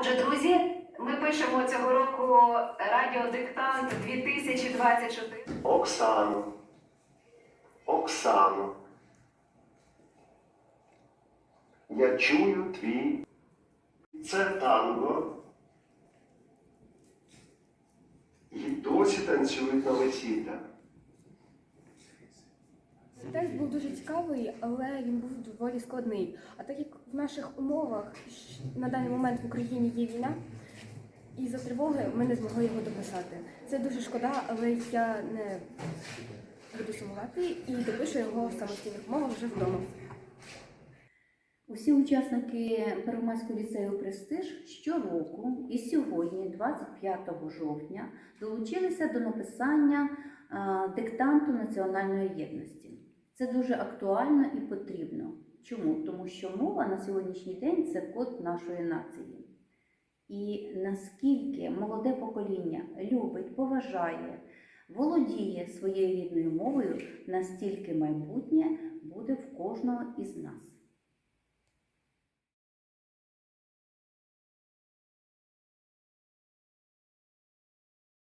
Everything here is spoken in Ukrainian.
Отже, друзі, ми пишемо цього року радіодиктант 2024. Оксано. Оксано. Я чую твій. Це танго. І досі танцюють на весіллях. Тест був дуже цікавий, але він був доволі складний. А так як в наших умовах на даний момент в Україні є війна, і за тривоги ми не змогли його дописати. Це дуже шкода, але я не буду сумувати і допишу його в самостійних умовах вже вдома. Усі учасники Первомайського ліцею Престиж щороку і сьогодні, 25 жовтня, долучилися до написання диктанту національної єдності. Це дуже актуально і потрібно. Чому? Тому що мова на сьогоднішній день це код нашої нації. І наскільки молоде покоління любить, поважає, володіє своєю рідною мовою, настільки майбутнє буде в кожного із нас.